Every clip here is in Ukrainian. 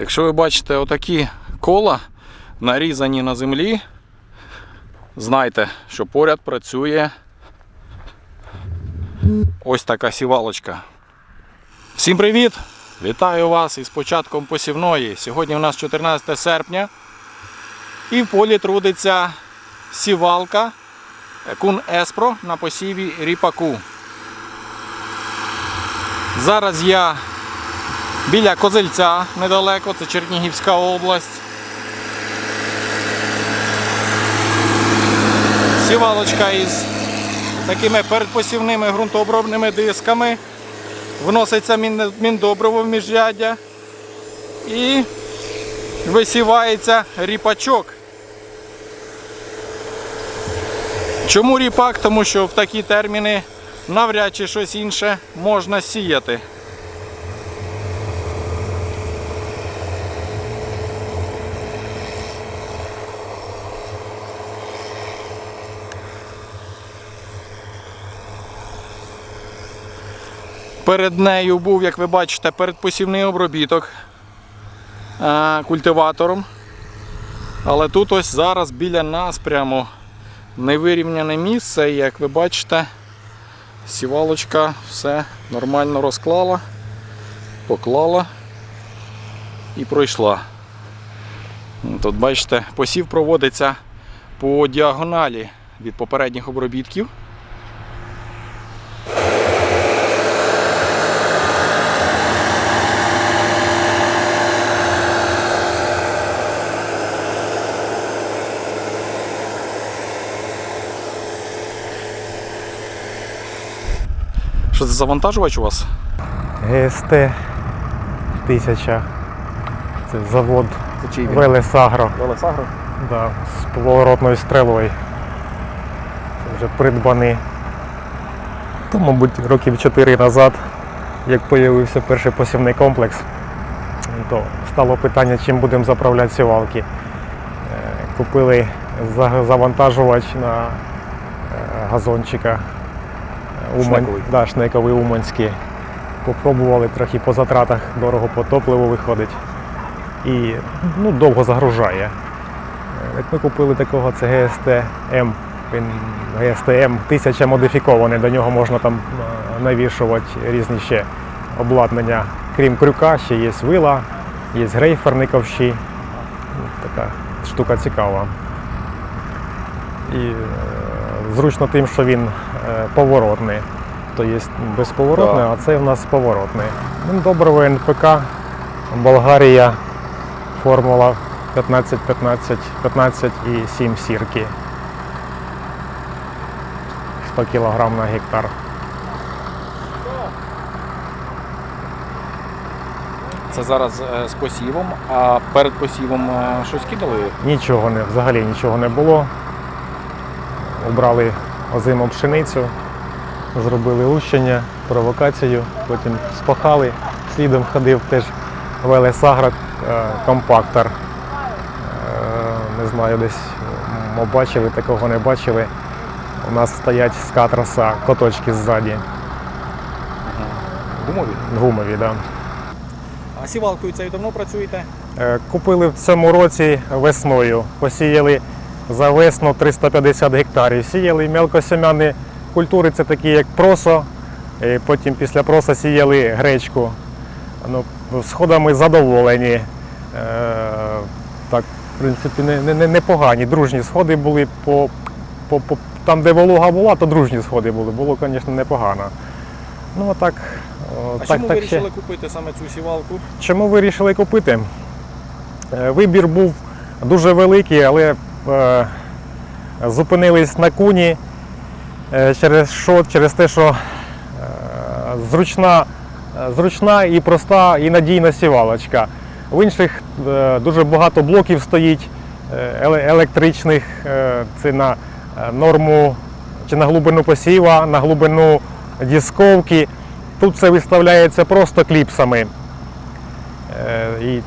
Якщо ви бачите отакі кола нарізані на землі, знайте, що поряд працює ось така сівалочка. Всім привіт! Вітаю вас із початком посівної. Сьогодні у нас 14 серпня і в полі трудиться сівалка Кун Еспро на посіві ріпаку. Зараз я біля Козельця недалеко, це Чернігівська область. Сівалочка із такими передпосівними ґрунтообробними дисками. Вноситься мін- міндобриво в міжряддя і висівається ріпачок. Чому ріпак? Тому що в такі терміни навряд чи щось інше можна сіяти. Перед нею був, як ви бачите, передпосівний обробіток е, культиватором. Але тут ось зараз біля нас прямо невирівняне місце, і як ви бачите, сівалочка все нормально розклала, поклала і пройшла. Тут бачите, посів проводиться по діагоналі від попередніх обробітків. Що це завантажувач у вас? ГСТ 1000. Це завод Це Велесагро Велесагро? да, з поворотною стрелою. Це вже придбаний. То, мабуть, років 4 назад, як з'явився перший посівний комплекс, то стало питання, чим будемо заправляти сівалки. Е, Купили завантажувач на е, газончика. Умань, Шнековий. да, шнековий Уманський. Попробували трохи по затратах, дорого по топливу виходить. І ну, довго загружає. Е, Як ми купили такого, це GST-M. Він GST-M 1000 модифікований, до нього можна там е, навішувати різні ще обладнання. Крім крюка, ще є вила, є грейферні ковші. Ну, Така штука цікава. І е, зручно тим, що він поворотний. То є безповоротний, Да. а це в нас поворотний. Доброго НПК, Болгарія, формула 15, 15, 15 і 7 сірки. 100 кг на гектар. Це зараз е, з посівом, а перед посівом е, щось кидали? Нічого не, взагалі нічого не було. Убрали озиму пшеницю, зробили лущення, провокацію, потім спахали. Слідом ходив теж Велесаград е, компактор. Е, Не знаю, десь бачили, такого не бачили. У нас стоять з катраса коточки ззаді, Гумові. гумові. Да. А сівалкою цією давно працюєте? Е, Купили в цьому році весною. Посіяли за весну 350 гектарів. Сіяли мелкосем'яні культури, це такі як просо. І потім після проса сіяли гречку. Ну, сходами задоволені. Е, так, в принципі, не, не, не- непогані. Дружні сходи були по, по, по там, де волога була, то дружні сходи були. Було, звісно, непогано. Ну, так, А так, чому так вирішили ще. купити саме цю сівалку? Чому вирішили купити? Е, Вибір був дуже великий, але зупинились на куні е, через що? Через те, що е, зручна, е, зручна і проста і надійна сівалочка. В інших е, дуже багато блоків стоїть е, електричних, е, це на е, норму чи на глибину посіва, на глибину дісковки. Тут все виставляється просто кліпсами. Е, е,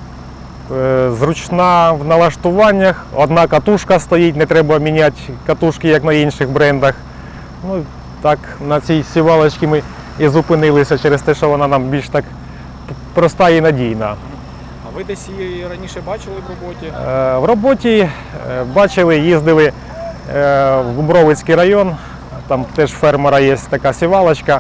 зручна в налаштуваннях. Одна катушка стоїть, не треба міняти катушки, як на інших брендах. Ну, так, на цій сівалочці ми і зупинилися через те, що вона нам більш так проста і надійна. А ви десь її раніше бачили в роботі? Е, В роботі е, бачили, їздили е, в Губровицький район. Там теж фермера є така сівалочка.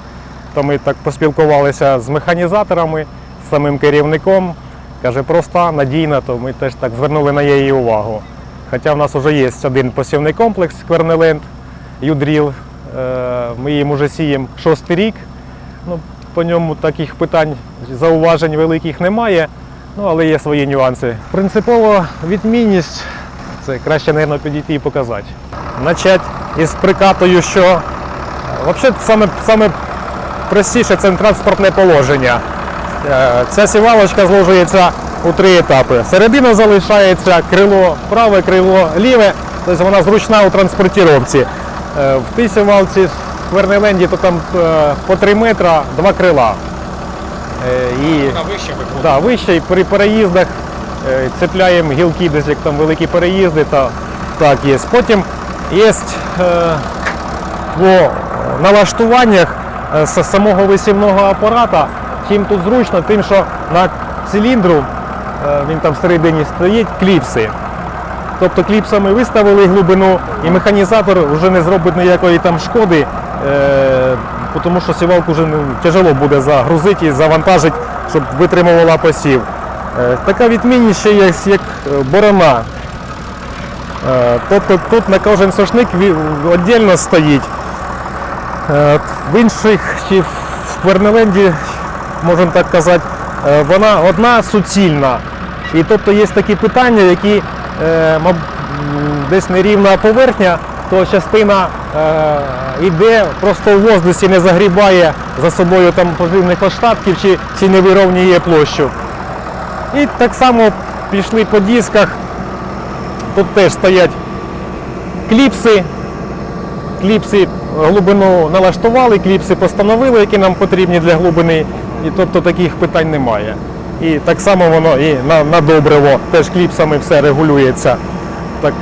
То ми так поспілкувалися з механізаторами, з самим керівником. Каже, проста, надійна, то ми теж так звернули на її увагу. Хоча в нас вже є один посівний комплекс Квернеленд, Юдріл. Е, Ми їм уже сіємо шостий рік. Ну, по ньому таких питань, зауважень великих немає. Ну, але є свої нюанси. Принципово відмінність це краще, мабуть, підійти і показати. Начать із прикатою, що е, взагалі саме, саме простіше це транспортне положення. Е, Ця сівалочка зложується у три етапи. Середина залишається крило праве, крило ліве, тобто вона зручна у транспортіровці. Е, В тій сівалці в Вернеленді то там е, по 3 метра два крила. І Вона вище. Да, вище і при переїздах цепляємо гілки, десь як там великі переїзди, та так є. Потім є по налаштуваннях самого висівного апарата. Чим тут зручно, тим, що на циліндру е, він там всередині стоїть кліпси. Тобто кліпсами виставили глибину, і механізатор вже не зробить ніякої там шкоди, е, тому що сівалку вже тяжело буде загрузити і завантажити, щоб витримувала посів. Е, така відмінність ще є як борона. Тобто тут на кожен сошник віддільно стоїть. В інших чи в Вернеленді, можемо так казати, е, вона одна суцільна. І тобто є такі питання, які е, десь нерівна поверхня, то частина е, йде просто в воздусі, не загрібає за собою там потрібних остатків чи, чи не вирівнює площу. І так само пішли по дисках. Тут теж стоять кліпси, кліпси глибину налаштували, кліпси постановили, які нам потрібні для глибини, і тобто таких питань немає. І так само воно і на, на добриво теж кліпсами все регулюється. Так,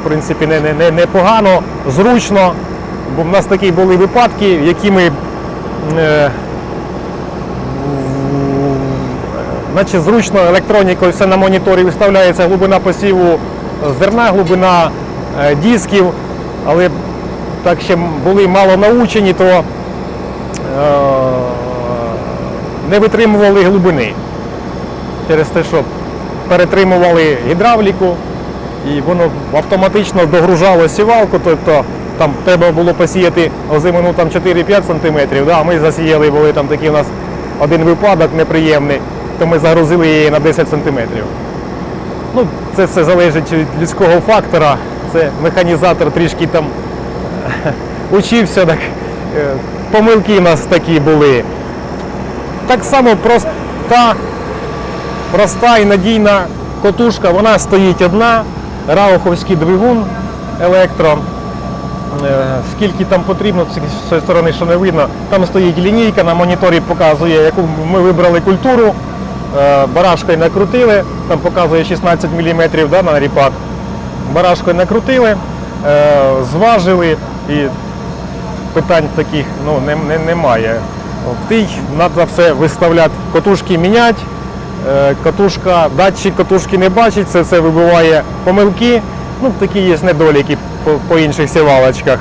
в принципі, не, не, не, непогано, зручно. Бо в нас такі були випадки, які ми е, Значить, зручно електронікою все на моніторі виставляється глибина посіву зерна, глибина е, дисків, але так ще були мало научені, то е, не витримували глибини. Через те, що перетримували гідравліку і воно автоматично догружало сівалку, тобто там треба було посіяти озимину там 4-5 см, да, ми засіяли, були там такий у нас один випадок неприємний, то ми загрузили її на 10 см. Ну, це все залежить від людського фактора. Це механізатор трішки там учився, так, е, помилки у нас такі були. Так само проста, проста і надійна котушка, вона стоїть одна, рауховський двигун електро. Е, Скільки там потрібно, з цієї сторони, що не видно, там стоїть лінійка, на моніторі показує, яку ми вибрали культуру, е, барашкою накрутили, там показує 16 мм да, на ріпак. Барашкою накрутили, е, зважили і питань таких ну, не, не, немає. В тій треба все виставляти, катушки міняти, е, катушка, датчик катушки не бачить, це все вибиває помилки. Ну, такі є недоліки по, по інших сівалочках.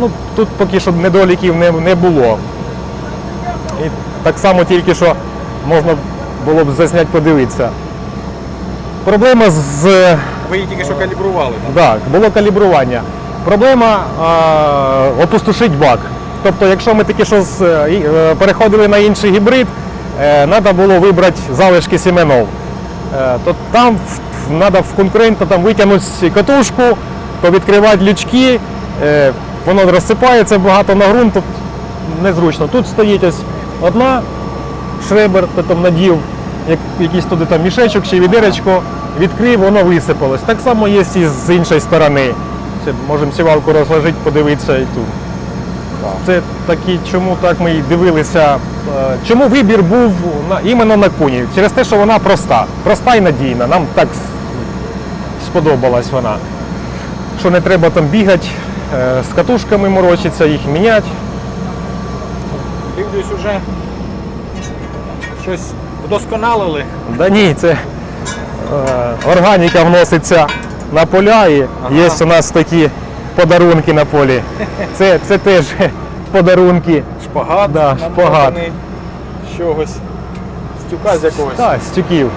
Ну, тут поки що недоліків не, не було. І так само тільки що можна було б засняти, подивитися. Проблема з Ви її тільки що калібрували. Так? так, було калібрування. Проблема а, опустошить бак. Тобто, якщо ми таки що е, е, переходили на інший гібрид, треба було вибрати залишки сіменов. Е, то там треба в конкурента там витягнути катушку, повідкривати лючки, воно розсипається багато на ґрунт, тут незручно. Тут стоїть ось одна шребер, потім надів як, якийсь туди там мішечок чи відеречко, відкрив, воно висипалось. Так само є і з іншої сторони. Можемо сівалку розложити, подивитися і тут. Це такі, чому так ми і дивилися. е, Чому вибір був на, іменно на куні? Через те, що вона проста. Проста і надійна. Нам так сподобалась вона. Що не треба там бігати, е, з катушками морочитися, їх міняти. Дивлюсь уже щось Вдосконалили. Да ні, це е, органіка вноситься на поля і Ага. є у нас такі подарунки на полі. Це, це теж подарунки. Шпагат. Да, шпагат. чогось. З тюка з якогось. Так, з тюків.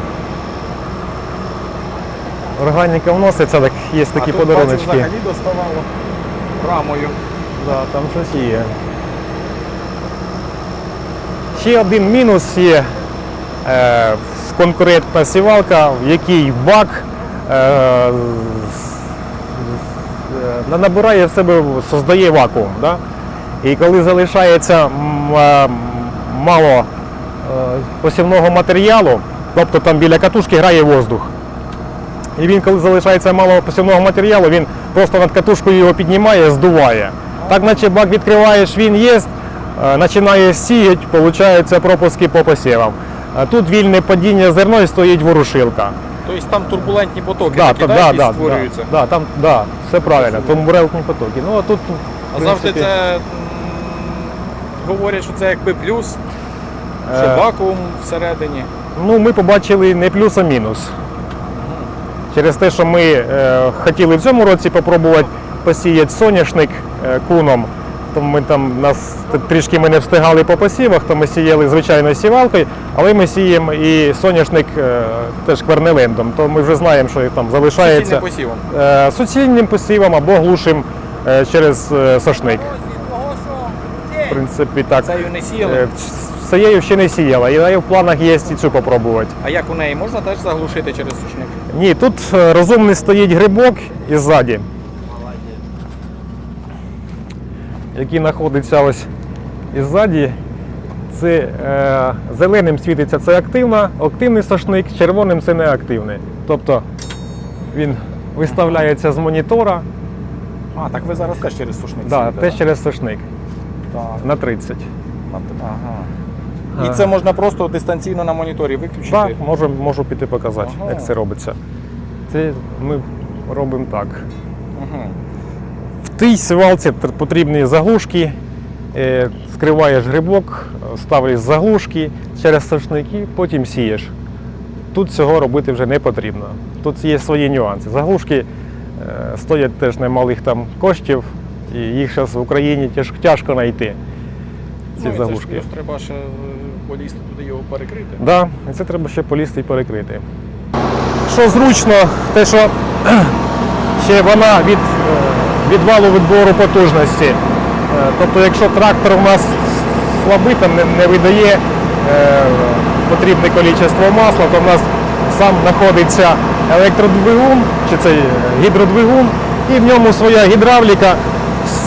Органіка вноситься, так є такі а тут. Бачу, взагалі доставало рамою. Да, там щось є. Ще один мінус є е, конкурентна сівалка, в якій бак е, з- е, набирає в себе, создає вакуум. Да? І коли залишається е, мало е, посівного матеріалу, тобто там біля катушки грає воздух. І він, коли залишається мало посівного матеріалу, він просто над катушкою його піднімає, здуває. Так, наче бак відкриваєш, він є, е, починає сіяти, получаються пропуски по посівам. Тут вільне падіння зерно і стоїть ворушилка. Тобто там турбулентні потоки Да, такі, та- да, да, створюються. Да, да, там, да, все правильно, тому бурелкні потоки. Ну, а тут, А в завжди це м, говорять, що це якби плюс, що Е. вакуум всередині. Ну, ми побачили не плюс, а мінус. Через те, що ми е, хотіли в цьому році спробувати посіяти соняшник е, куном, то ми там нас трішки ми не встигали по посівах, то ми сіяли звичайною сівалкою, але ми сіємо і соняшник е, теж квернелендом, то ми вже знаємо, що їх там залишається Суцільним посівом. е, суцільним посівом або глушим е, через е, сошник. В принципі, так. Цею не сіяли. Е, Цією ще не сіяла, і в планах є і цю попробувати. А як у неї можна теж заглушити через сушник? Ні, тут е, розумний стоїть грибок і ззаді, який знаходиться ось і ззаді. Це е, зеленим світиться це активна, активний сошник, червоним це неактивний. Тобто він виставляється з монітора, А, так ви зараз теж через сушник да, теж через сошник Так. на 30. Ага. І це можна просто дистанційно на моніторі виключити. Так, можу, можу піти показати, Ага. як це робиться. Це ми робимо так. Угу. Тій сівалці тр- потрібні заглушки, е, скриваєш грибок, ставиш заглушки через сошники, потім сієш. Тут цього робити вже не потрібно. Тут є свої нюанси. Заглушки е, стоять теж немалих там коштів, і їх зараз в Україні тяж- тяжко знайти. Ці Ну, і це ж треба ще е, полізти туди його перекрити. Да, і це треба ще полізти і перекрити. Що зручно, те, що ще вона від, е, від валу відбору потужності. Е, Тобто, якщо трактор у нас слабий, там не, видає е, потрібне кількість масла, то в нас сам знаходиться електродвигун, чи це гідродвигун, і в ньому своя гідравліка,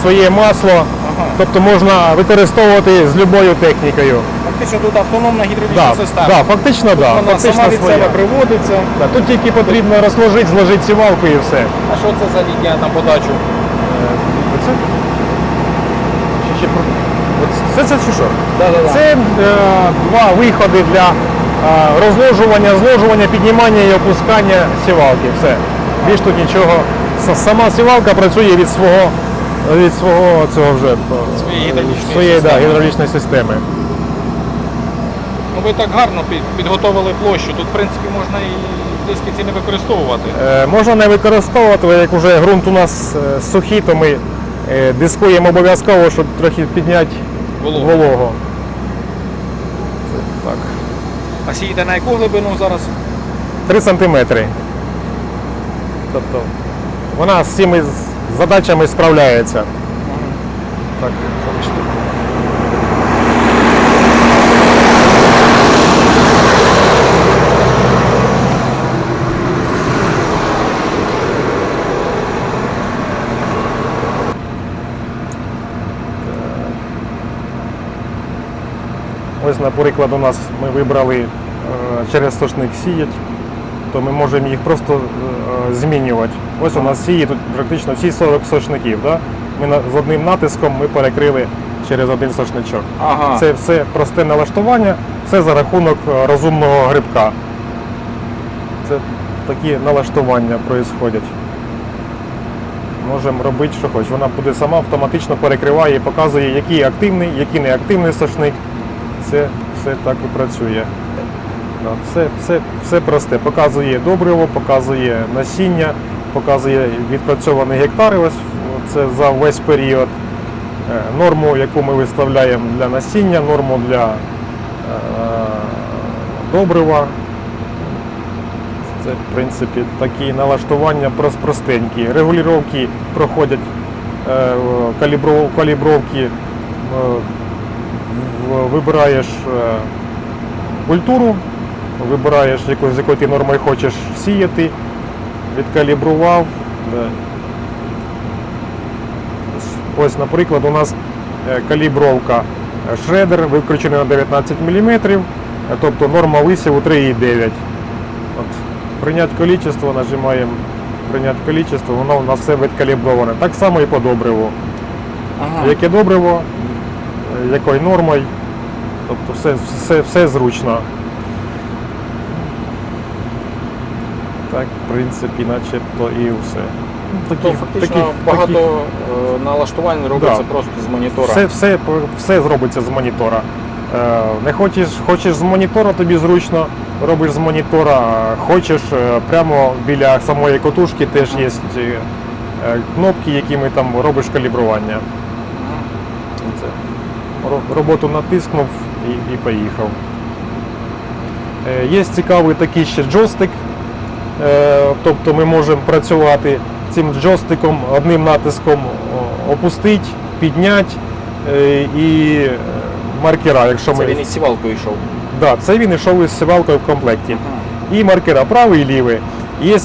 своє масло. Ага. Тобто можна використовувати з будь-якою технікою. Фактично тут автономна гідравлічна Да, система. да, фактично, да, Вона фактично сама від своя. себе приводиться. Да, тут тільки потрібно розложити, зложити сівалку і все. А що це за лінія на подачу? Чи ще Це це чи що? Да-да-да. Це е, два виходи для е, розложування, зложування, піднімання і опускання сівалки. Все. Більш тут нічого. С- Сама сівалка працює від свого від свого цього вже е, Своєї гідравлічної своєї, да, системи. гідравлічної системи. Ну ви так гарно під- підготовили площу. Тут, в принципі, можна і диски ці не використовувати. Е, Можна не використовувати, але як вже ґрунт у нас е, сухий, то ми дискуємо обов'язково, щоб трохи підняти Вологу. волого. Так. А сієте на яку глибину зараз? 3 сантиметри. Тобто вона з цими задачами справляється. Так, Ось, наприклад, у нас ми вибрали е, через сошник сіять, то ми можемо їх просто е, змінювати. Ось у нас сіє тут практично всі 40 сошників. Да? Ми з одним натиском ми перекрили через один сошничок. Ага. Це все просте налаштування, все за рахунок е, розумного грибка. Це такі налаштування відбуваються. Можемо робити, що хоч. Вона буде сама автоматично перекриває і показує, який активний, який неактивний сошник. Це все так і працює. Все, все, все просте. Показує добриво, показує насіння, показує відпрацьовані гектари. Ось це за весь період. Е, Норму, яку ми виставляємо для насіння, норму для е, добрива. Це, в принципі, такі налаштування простенькі. Регулювання проходять е, калібров- калібровки. е, Вибираєш е, культуру, вибираєш, яку, з якою ти нормою хочеш сіяти, відкалібрував. Ось, наприклад, у нас е, калібровка шредер викручений на 19 мм, е, тобто норма висіву 3,9. От, прийняти количество, нажимаємо прийняти количество, воно у нас все відкаліброване. Так само і по добриву. Ага. Яке добриво, якою нормою, тобто все, все, все зручно. Так, в принципі, начебто і все. Ну, Тобто фактично багато е, налаштувань робиться Да. просто з монітора. все, все, все зробиться з монітора. Е, Не хочеш, хочеш з монітора, тобі зручно, робиш з монітора, хочеш е, прямо біля самої котушки теж є кнопки, якими там робиш калібрування. Роботу натиснув і, і поїхав. Е, Є цікавий такий ще джойстик, Е, тобто ми можемо працювати цим джойстиком одним натиском опустити, підняти е, і маркера, якщо Це ми. він із сівалкою йшов. Да, це він йшов із сівалкою в комплекті і маркера правий і лівий. Є,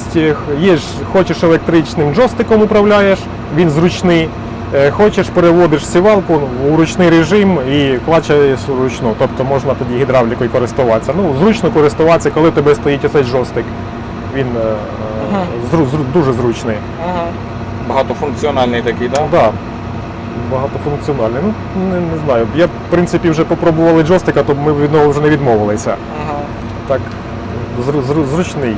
є хочеш електричним джойстиком управляєш, він зручний. Е, Хочеш, переводиш сівалку у ручний режим і клачаєш вручну. Тобто можна тоді гідравлікою користуватися. Ну, зручно користуватися, коли у тебе стоїть оцей джойстик. Він е, Ага. зру- зру- дуже зручний. Ага. Багатофункціональний такий, так? Да. Багатофункціональний. Ну, не, не знаю. Я, в принципі, вже попробували джойстика, то ми від нього вже не відмовилися. Ага. так зру- зру- зручний.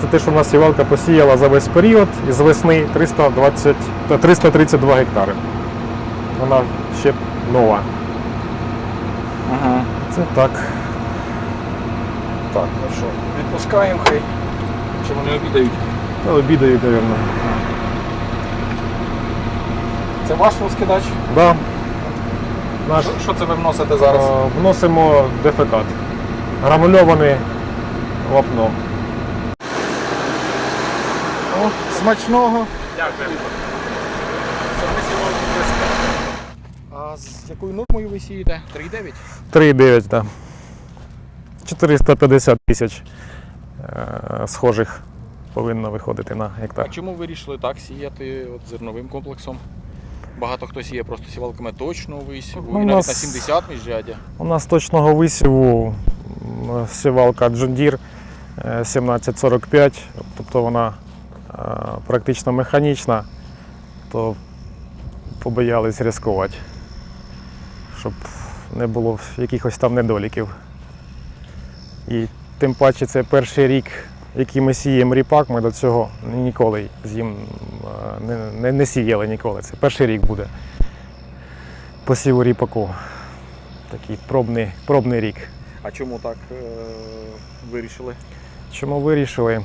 Це те, що в нас сівалка посіяла за весь період із весни 320, 332 гектари. Вона ще нова. Ага. Це так. Так, ну що, відпускаємо хай. Чи вони обідають? Та Обідають, мабуть. Це ваш розкидач? Да. Наш, Що, що це ви вносите зараз? е, вносимо дефекат. Гранульоване вапно. Смачного. Дякую. А з якою нормою ви сієте? 3,9? 3,9, так. 450 тисяч е, схожих повинно виходити на А чому ви вирішили так сіяти от зерновим комплексом? Багато хто сіє просто сівалками точного висіву, Ну, і навіть нас- на 70 міжрядя. У нас точного висіву сівалка John Deere е, 1745, тобто вона практично механічна, то побоялись ризикувати, щоб не було якихось там недоліків. І тим паче це перший рік, який ми сіємо ріпак, ми до цього ніколи з ним е, не, не, не сіяли ніколи. Це перший рік буде посіву ріпаку. Такий пробний, пробний рік. А чому так е- вирішили? Чому вирішили? Е,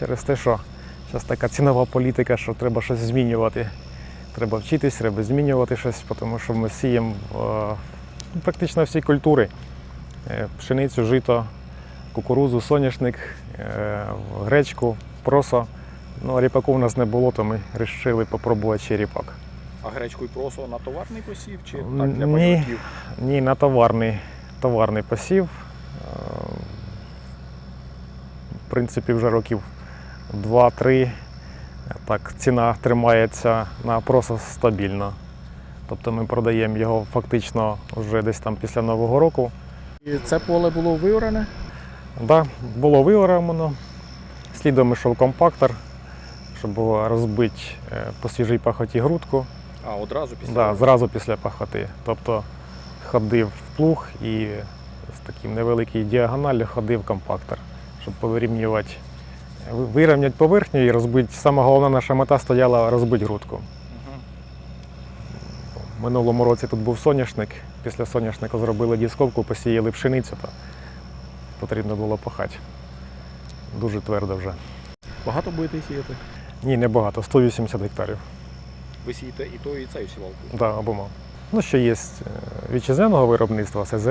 Через те, що зараз така цінова політика, що треба щось змінювати. Треба вчитись, треба змінювати щось, тому що ми сіємо е, практично всі культури. Е, Пшеницю, жито, кукурузу, соняшник, е, гречку, просо. Ну, а ріпаку в нас не було, то ми вирішили спробувати ще ріпак. А гречку і просо на товарний посів чи так для ні. Ні, на товарний, товарний посів. Е, В принципі, вже років 2-3. Так, ціна тримається на просто стабільно. Тобто ми продаємо його фактично вже десь там після Нового року. І це поле було виоране? Да, було виорано. Слідом йшов компактор, щоб було розбити е, по свіжій пахоті грудку. А, одразу після. Да, зразу після пахоти. Тобто ходив в плуг і з таким невеликою діагоналлю ходив компактор, щоб повирівнювати, ви- вирівняти поверхню і розбити. Саме головна наша мета стояла розбити грудку. Минулому році тут був соняшник. Після соняшника зробили дісковку, посіяли пшеницю, то потрібно було пахати. Дуже твердо вже. Багато будете сіяти? Ні, небагато, 180 гектарів. Ви сієте і то, і цею сівалку. Так, Да, обома. Ну, що є е, вітчизняного виробництва СЗ,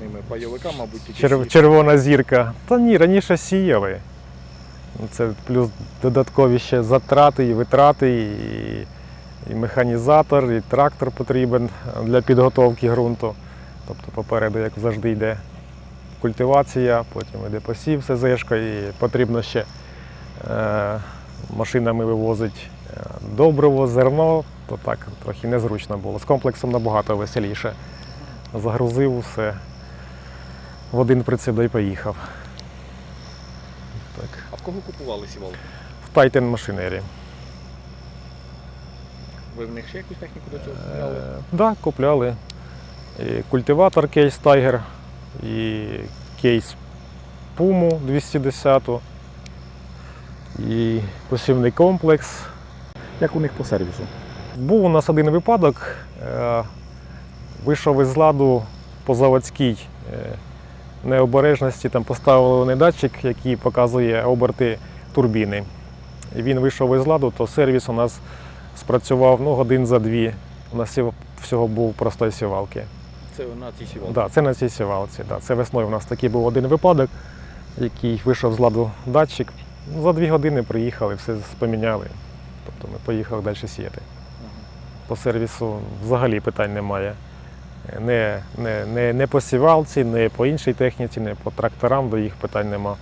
Ними пайовика, мабуть, тільки Чер... червона зірка. Та ні, раніше сіяли. Це плюс додаткові ще затрати і витрати, і, і механізатор, і трактор потрібен для підготовки ґрунту. Тобто попереду, як завжди, йде культивація, потім йде посів СЗшка, і потрібно ще е, машинами вивозить е, добриво, зерно, то так трохи незручно було. З комплексом набагато веселіше. Загрузив усе в один прицеп да й поїхав. Так. А в кого купували сівалку? В Titan машинері. Ви в них ще якусь техніку до цього Так, купували? да, купляли. І культиватор кейс Tiger, і кейс Puma 210, і посівний комплекс. Як у них по сервісу? Був у нас один випадок. е, Вийшов із ладу по заводській е, необережності. Там поставили вони датчик, який показує оберти турбіни. Він вийшов із ладу, то сервіс у нас спрацював ну, годин за дві. У нас всього- всього був простої сівалки. Це на цій сівалці. Да, це на цій сівалці. Да. Це весною у нас такий був один випадок, який вийшов з ладу датчик. Ну, За дві години приїхали, все поміняли. Тобто ми поїхали далі сіяти. По сервісу взагалі питань немає. Не, не, не, не по сівалці, не по іншій техніці, не по тракторам до їх питань нема.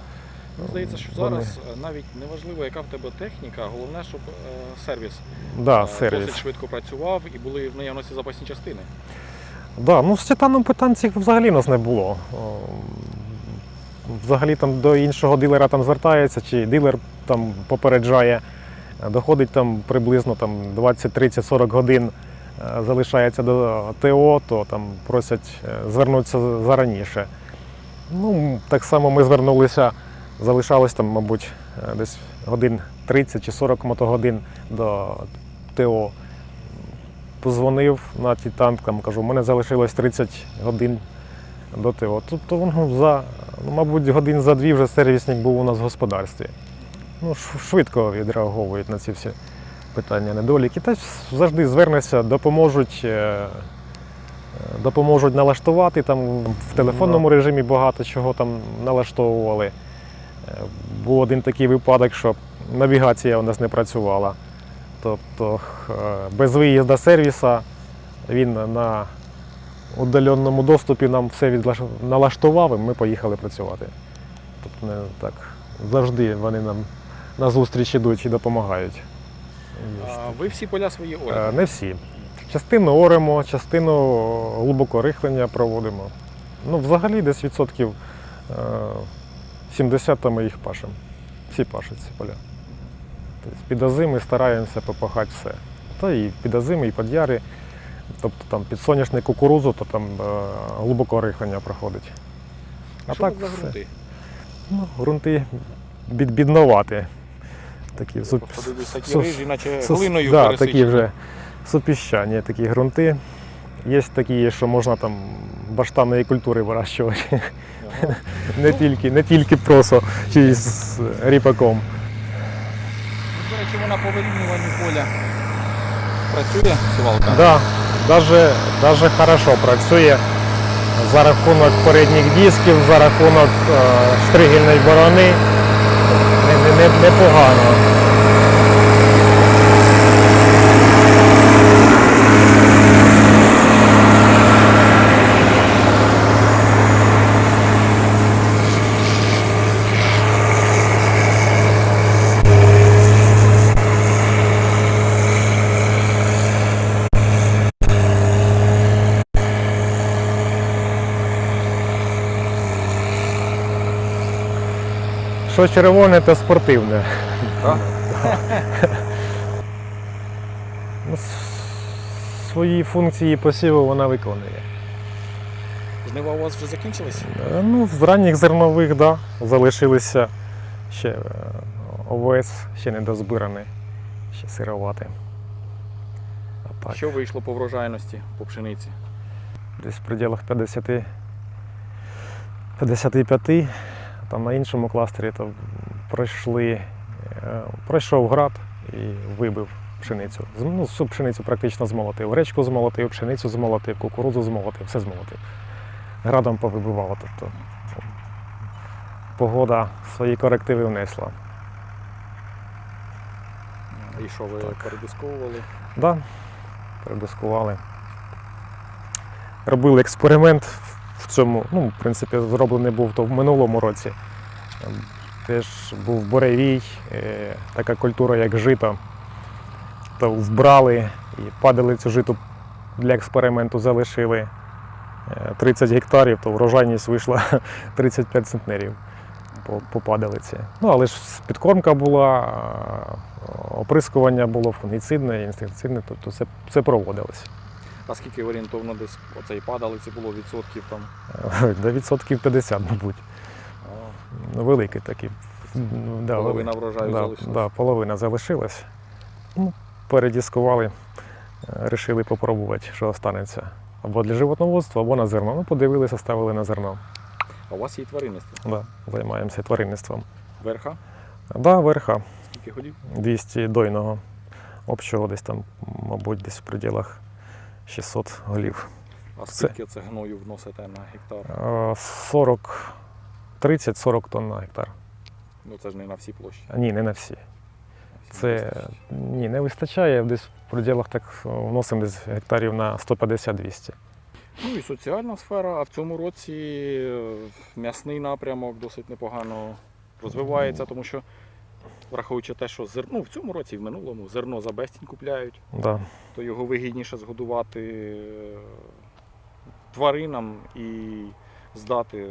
Ну, здається, що зараз е, навіть неважливо, яка в тебе техніка, головне, щоб е, сервіс Да, е, сервіс. досить швидко працював і були в наявності запасні частини. Да, ну з титаном питань цих взагалі нас не було. Взагалі там до іншого дилера там звертається, чи дилер там попереджає, доходить там приблизно там 20, 30, 40 годин, залишається до ТО, то там просять е, звернутися зараніше. Ну, так само ми звернулися, залишалось там, мабуть, е, десь годин 30 чи 40 мотогодин до ТО позвонив на Титан, там кажу, у мене залишилось 30 годин до ТО. Тобто ну, за, ну, мабуть, годин за дві вже сервісник був у нас в господарстві. Ну, швидко відреаговують на ці всі питання, недоліки. Та завжди звернеться, допоможуть, е, допоможуть налаштувати. Там в телефонному режимі багато чого там налаштовували. Е, Був один такий випадок, що навігація у нас не працювала. Тобто е, без виїзду сервіса він на удаленому доступі нам все налаштував, і ми поїхали працювати. Тобто не так завжди вони нам на зустріч ідуть і допомагають. А ви всі поля свої Е, орете? Не всі. Частину оремо, частину глибоко рихлення проводимо. Ну, взагалі десь відсотків е, 70 то ми їх пашемо. Всі пашуть ці поля. Тобто під озими стараємося попахати все. Та і під озими, і під яри. Тобто там під соняшник кукурузу, то там е, глибоко рихлення проходить. А що так за все. грунти? Ну, ґрунти бід. Такі суп- такі су- рижі, наче Сус- глиною да, такі вже супіщані такі ґрунти. Є такі, що можна там баштанної культури вирощувати. Ага. Не тільки, не тільки просо чи з ріпаком. Ну, До речі, вона по вирівнюванню поля працює сівалка? Да, даже, даже хорошо працює за рахунок передніх дисків, за рахунок е, штригельної борони. Не- не- не- Непогано. Що червоне, то спортивне. Так? Ну, Свої функції посіву вона виконує. Жнива у вас вже закінчились? Е, Ну, з ранніх зернових, да, залишилися ще е, овес, ще не дозбираний, ще сировати. А Так. Що вийшло по врожайності по пшениці? Десь в пределах 50, 55. Там на іншому кластері то пройшли, е, пройшов град і вибив пшеницю. Ну, всю пшеницю практично змолотив. Гречку змолотив, пшеницю змолотив, кукурудзу змолотив, все змолотив. Градом повибивало. Тобто погода свої корективи внесла. І що ви Так. передисковували? Да, передискували. Робили експеримент в цьому, ну, в принципі, зроблений був то в минулому році. Теж був буревій, е, така культура, як жито. То вбрали і падали цю житу для експерименту залишили е, 30 гектарів, то врожайність вийшла 35 центнерів по, падалиці. Ну, але ж підкормка була, оприскування було фунгіцидне, інсектицидне, тобто це, це проводилось. А скільки орієнтовно десь оцей падалиці було відсотків там? Е, До відсотків 50, мабуть. Ну, Великий такий. Ну, Да, Половина врожаю да, залишилась. Да, половина залишилась. Ну, передіскували, е, рішили попробувати, що останеться. Або для животноводства, або на зерно. Ну, подивилися, ставили на зерно. А у вас є тваринництво? Да, займаємося тваринництвом. Верха? Да, верха. Скільки ходів? 200 дойного. Общого десь там, мабуть, десь в пределах 600 голів. А скільки це гною вносите на гектар? Е, 40, 30-40 тонн на гектар. Ну це ж не на всі площі. А, Ні, не на всі. Це ні, не вистачає. Десь в пределах так е, вносимо десь гектарів на 150-200. Ну і соціальна сфера, а в цьому році е, м'ясний напрямок досить непогано розвивається, тому що, враховуючи те, що зерно, ну, в цьому році і в минулому зерно за безцінь купляють, Да. то його вигідніше згодувати е, тваринам і здати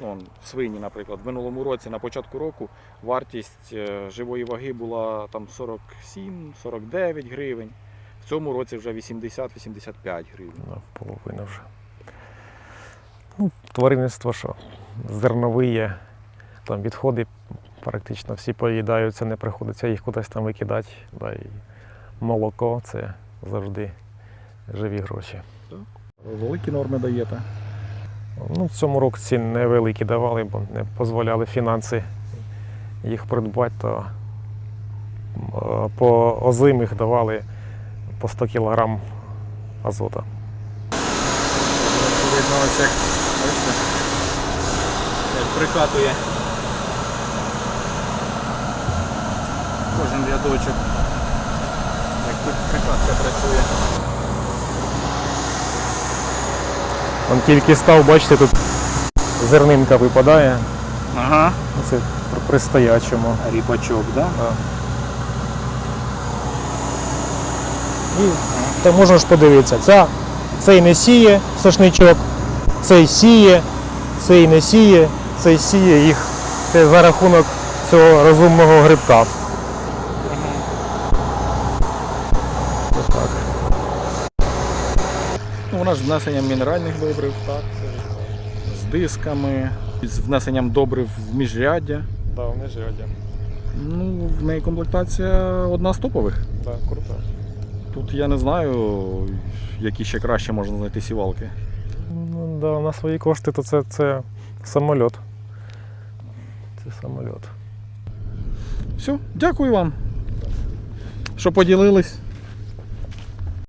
ну, свині, наприклад. В минулому році, на початку року, вартість е, живої ваги була там 47-49 гривень. В цьому році вже 80-85 гривень. Да, половина вже. Ну, тваринництво що? Зернові там відходи практично всі поїдаються, не приходиться їх кудись там викидати. Да, і молоко це завжди живі гроші. Великі норми даєте. Ну, в цьому році невеликі давали, бо не дозволяли фінанси їх придбати, то по озимих давали по 100 кг азота. Видно, ось як прикатує кожен. Як тут прикатка працює. Он тільки став, бачите, тут зернинка випадає. Ага. Це при- стоячому. Ріпачок, да? І та можна ж подивитися, ця, цей не сіє сошничок, цей сіє, цей не сіє, цей сіє їх це за рахунок цього розумного грибка. Ось Так. Ну, вона ж з внесенням мінеральних добрив, так, з дисками, з внесенням добрив в міжряддя. Да, вони жодять. Ну, в неї комплектація одна з топових. Так, круто. Тут я не знаю, які ще краще можна знайти сівалки. Ну, да, на свої кошти то це, це самольот. Це самольот. Все, дякую вам, що поділились.